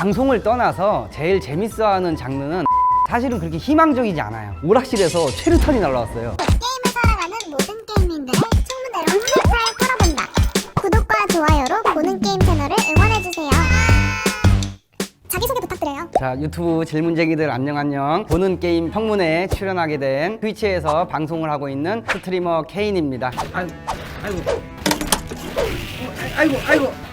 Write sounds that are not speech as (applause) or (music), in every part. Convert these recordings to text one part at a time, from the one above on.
방송을 떠나서 제일 재밌어하는 장르는 사실은 그렇게 희망적이지 않아요. 오락실에서 최루탄이 날라왔어요. 게임을 사랑하는 모든 게이민들의 청문회로 살살 털어본다. 구독과 좋아요로 보는 게임 채널을 응원해주세요. 자기소개 부탁드려요. 자 유튜브 질문쟁이들 안녕 안녕 보는 게임 평문회에 출연하게 된 트위치에서 방송을 하고 있는 스트리머 케인입니다 아이고 아이고 아이고 아이고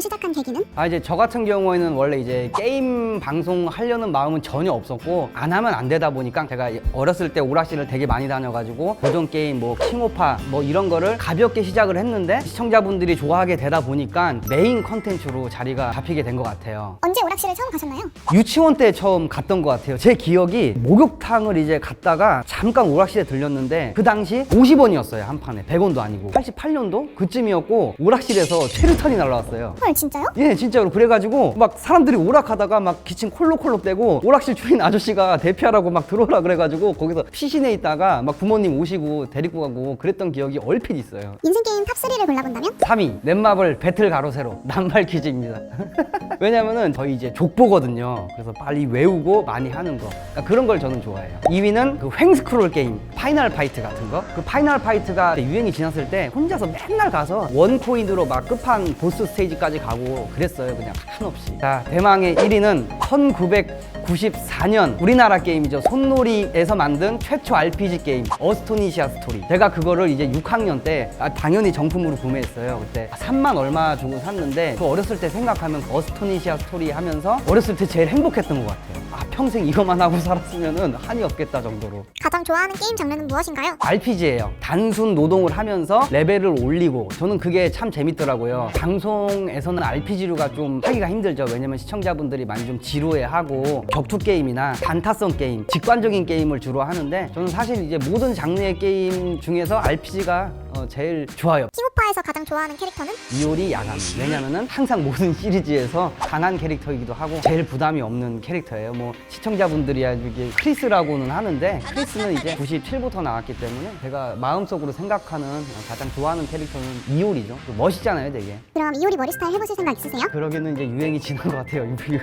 방송을 시작한 계기는? 아 이제 저 같은 경우에는 원래 이제 게임 방송 하려는 마음은 전혀 없었고 안 하면 안 되다 보니까 제가 어렸을 때 오락실을 되게 많이 다녀가지고 고전 게임 뭐 킹오파 뭐 이런 거를 가볍게 시작을 했는데 시청자분들이 좋아하게 되다 보니까 메인 컨텐츠로 자리가 잡히게 된 것 같아요. 언제 오락실을 처음 가셨나요? 유치원 때 처음 갔던 것 같아요. 제 기억이 목욕탕을 이제 갔다가 잠깐 오락실에 들렸는데 그 당시 50원이었어요 한 판에 100원도 아니고 88년도 그쯤이었고 오락실에서 최루탄이 날라왔어요. 헐 진짜요? 예, 진짜로. 그래가지고 막 사람들이 오락하다가 막 기침 콜록콜록 대고 오락실 주인 아저씨가 대피하라고 막 들어오라 그래가지고 거기서 피신해 있다가 막 부모님 오시고 데리고 가고 그랬던 기억이 얼핏 있어요. 인생 게임 탑3를 골라본다면? 3위 넷마블 배틀 가로세로 (laughs) 남발 퀴즈입니다. (laughs) 왜냐면은 저희 이제 족보거든요. 그래서 빨리 외우고 많이 하는 거 그러니까 그런 걸 저는 좋아해요. 2위는 그 횡스크롤 게임 파이널 파이트 같은 거. 그 파이널 파이트가 유행이 지났을 때 혼자서 맨날 가서 원 코인으로 막 끝판 보스 스테이지까지 가고 그랬어요. 그냥 한없이. 자 대망의 1위는 1994년 우리나라 게임이죠. 손놀이에서 만든 최초 RPG 게임 어스토니시아 스토리. 제가 그거를 이제 6학년 때 아, 당연히 정품으로 구매했어요. 그때 3만 얼마 주고 샀는데 그 어렸을 때 생각하면 그 어스토니시아 스토리 하면서 어렸을 때 제일 행복했던 것 같아요. 아 평생 이것만 하고 살았으면은 한이 없겠다 정도로. 가장 좋아하는 게임 장르는 무엇인가요? RPG예요. 단순 노동을 하면서 레벨을 올리고 저는 그게 참 재밌더라고요. 방송에서는 RPG류가 좀 하기가 힘들죠. 왜냐면 시청자분들이 많이 좀 지루해하고 격투 게임이나 단타성 게임, 직관적인 게임을 주로 하는데 저는 사실 이제 모든 장르의 게임 중에서 RPG가 어, 제일 좋아요. 킹오파에서 가장 좋아하는 캐릭터는? 이효리 야감. 왜냐면은 항상 모든 시리즈에서 강한 캐릭터이기도 하고 제일 부담이 없는 캐릭터예요. 뭐 시청자분들이 이게 크리스라고는 하는데 크리스는 이제 97부터 나왔기 때문에 제가 마음속으로 생각하는 가장 좋아하는 캐릭터는 이효리죠. 또 멋있잖아요, 되게. 그럼 이효리 머리 스타일 해보실 생각 있으세요? 그러기는 이제 유행이 지난 것 같아요, 이효리.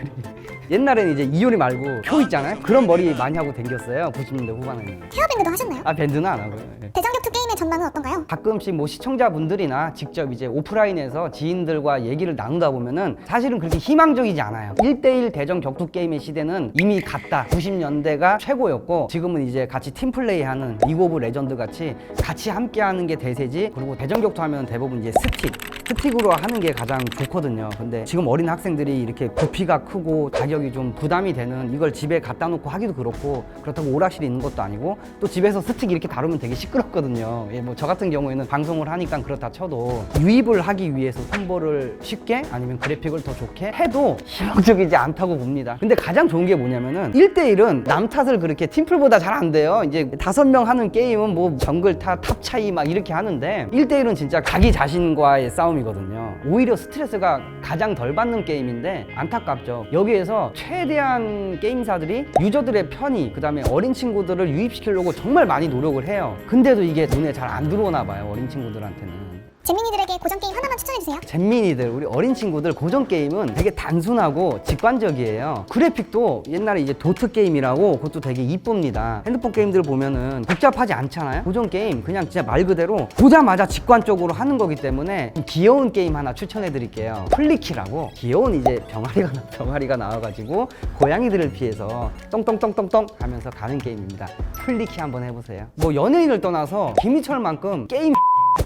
옛날에는 이제 이효리 말고 표 있잖아요. 그런 머리 많이 하고 댕겼어요, 90년대 후반에는. 헤어밴드도 하셨나요? 아 밴드는 안 하고요. 예. 대전격투 게임의 전망은 어떤가요? 가끔씩 뭐 시청자분들이나 직접 이제 오프라인에서 지인들과 얘기를 나누다 보면은 사실은 그렇게 희망적이지 않아요. 1대1 대전 격투 게임의 시대는 이미 갔다. 90년대가 최고였고 지금은 이제 같이 팀플레이 하는 리그 오브 레전드 같이 같이 함께 하는 게 대세지. 그리고 대전 격투 하면 대부분 이제 스틱. 스틱으로 하는 게 가장 좋거든요. 근데 지금 어린 학생들이 이렇게 부피가 크고 가격이 좀 부담이 되는 이걸 집에 갖다 놓고 하기도 그렇고 그렇다고 오락실이 있는 것도 아니고 또 집에서 스틱 이렇게 다루면 되게 시끄럽거든요. 예, 뭐저 같은 경우에는 방송을 하니까 그렇다 쳐도 유입을 하기 위해서 홍보를 쉽게 아니면 그래픽을 더 좋게 해도 희망적이지 않다고 봅니다. 근데 가장 좋은 게 뭐냐면은 1대1은 남 탓을 그렇게 팀플보다 잘 안 돼요. 이제 다섯 명 하는 게임은 뭐 정글 타, 탑 차이 막 이렇게 하는데 1대1은 진짜 자기 자신과의 싸움 이거든요. 오히려 스트레스가 가장 덜 받는 게임인데 안타깝죠. 여기에서 최대한 게임사들이 유저들의 편의, 그 다음에 어린 친구들을 유입시키려고 정말 많이 노력을 해요. 근데도 이게 눈에 잘 안 들어오나 봐요, 어린 친구들한테는. 잼민이들에게 고전 게임 하나만 추천해주세요. 잼민이들 우리 어린 친구들 고전 게임은 되게 단순하고 직관적이에요. 그래픽도 옛날에 이제 도트 게임이라고 그것도 되게 이쁩니다. 핸드폰 게임들 보면은 복잡하지 않잖아요? 고전 게임 그냥 진짜 말 그대로 보자마자 직관적으로 하는 거기 때문에 좀 귀여운 게임 하나 추천해 드릴게요. 플리키라고. 귀여운 이제 병아리가 나- 병아리가 나와가지고 고양이들을 피해서 똥똥똥똥똥 하면서 가는 게임입니다. 플리키 한번 해보세요. 뭐 연예인을 떠나서 김희철만큼 게임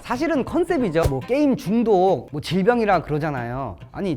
사실은 컨셉이죠. 뭐 게임 중독, 뭐 질병이라 그러잖아요. 아니